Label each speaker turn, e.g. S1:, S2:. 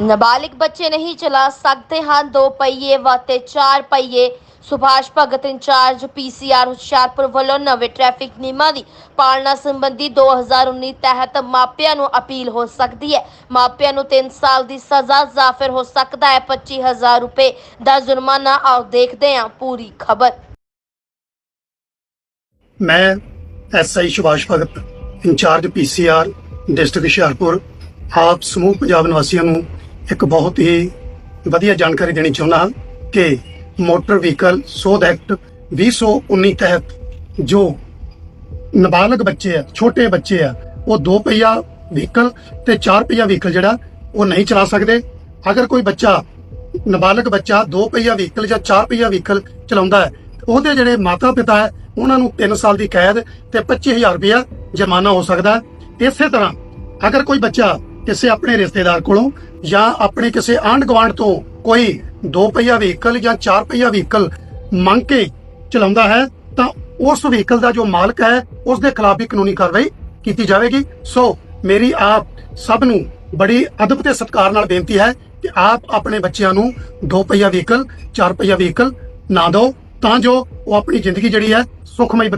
S1: ਨਾਬਾਲਿਗ ਬੱਚੇ ਨਹੀਂ ਚਲਾ ਸਕਦੇ ਹਨ। ਦੋ ਪਹੀਏ ਵਾਤੇ ਚਾਰ ਪਹੀਏ। ਸੁਭਾਸ਼ ਭਗਤ ਇੰਚਾਰਜ ਪੀਸੀਆਰ ਹੁਸ਼ਿਆਰਪੁਰ ਵੱਲੋਂ ਨਵੇਂ ਟ੍ਰੈਫਿਕ ਨਿਯਮਾਂ ਦੀ ਪਾਲਣਾ ਸੰਬੰਧੀ 2019 ਤਹਿਤ ਮਾਪਿਆਂ ਨੂੰ ਅਪੀਲ ਹੋ ਸਕਦੀ ਹੈ। ਮਾਪਿਆਂ ਨੂੰ 3 ਸਾਲ ਦੀ ਸਜ਼ਾ ਜਾਂ ਹੋ ਸਕਦਾ ਹੈ। 25000 ਰੁਪਏ ਦਾ ਜੁਰਮਾਨਾ ਆਓ ਦੇਖਦੇ ਹਾਂ। ਪੂਰੀ ਖਬਰ।
S2: ਮੈਂ SI Subhash Bhagat, incharge PCR district Hoshiarpur. ਆਪ ਸਮੂਹ ਪੰਜਾਬ ਨਿਵਾਸੀਆਂ ਨੂੰ ਇੱਕ ਬਹੁਤ ਹੀ ਵਧੀਆ ਜਾਣਕਾਰੀ ਦੇਣੀ ਚਾਹੁੰਦਾ ਹਾਂ ਕਿ ਮੋਟਰ ਵਹੀਕਲ ਸੋਧ ਐਕਟ 2019 ਤਹਿਤ ਜੋ ਨਾਬਾਲਗ ਬੱਚੇ ਆ, ਛੋਟੇ ਬੱਚੇ ਆ, ਉਹ ਦੋ ਪਹੀਆ ਵਹੀਕਲ ਤੇ ਚਾਰ ਪਹੀਆ ਵਹੀਕਲ ਜਿਹੜਾ, ਉਹ ਨਹੀਂ ਚਲਾ ਸਕਦੇ। ਅਗਰ ਕੋਈ ਬੱਚਾ, ਨਾਬਾਲਗ ਬੱਚਾ ਦੋ ਪਹੀਆ ਵਹੀਕਲ ਜਾਂ ਚਾਰ ਪਹੀਆ ਵਹੀਕਲ ਚਲਾਉਂਦਾ ਹੈ, ਉਹਦੇ ਜਿਹੜੇ ਮਾਤਾ ਪਿਤਾ ਹੈ, ਉਹਨਾਂ ਨੂੰ 3 ਸਾਲ ਦੀ ਕੈਦ ਤੇ 25000 ਰੁਪਇਆ ਜੁਰਮਾਨਾ ਹੋ ਸਕਦਾ ਇਸੇ ਤਰ੍ਹਾਂ ਅਗਰ ਕੋਈ ਬੱਚਾ ਕਿਸੇ ਆਪਣੇ ਰਿਸ਼ਤੇਦਾਰ ਕੋਲੋਂ ਜਾਂ ਆਪਣੇ ਕਿਸੇ ਆਂਢ ਗੁਆਂਢ ਤੋਂ ਕੋਈ ਦੋ ਪਹੀਆ ਵਹੀਕਲ ਜਾਂ ਚਾਰ ਪਹੀਆ ਵਹੀਕਲ ਮੰਗ ਕੇ ਚਲਾਉਂਦਾ ਹੈ, ਤਾਂ ਉਸ ਵਹੀਕਲ ਦਾ ਜੋ ਮਾਲਕ ਹੈ ਉਸ ਦੇ ਖਿਲਾਫ ਵੀ ਕਾਨੂੰਨੀ ਕਾਰਵਾਈ ਕੀਤੀ ਜਾਵੇਗੀ। ਸੋ ਮੇਰੀ ਆਪ ਸਭ ਨੂੰ ਬੜੀ ਅਦਬ ਤੇ ਸਤਿਕਾਰ ਨਾਲ ਬੇਨਤੀ ਹੈ ਕਿ ਆਪ ਆਪਣੇ ਬੱਚਿਆਂ ਨੂੰ ਦੋ ਪਹੀਆ ਵਹੀਕਲ, ਚਾਰ ਪਹੀਆ ਵਹੀਕਲ ਨਾ ਦਿਓ, ਤਾਂ ਜੋ ਉਹ ਆਪਣੀ ਜ਼ਿੰਦਗੀ ਜਿਹੜੀ ਹੈ ਸੁਖਮਈ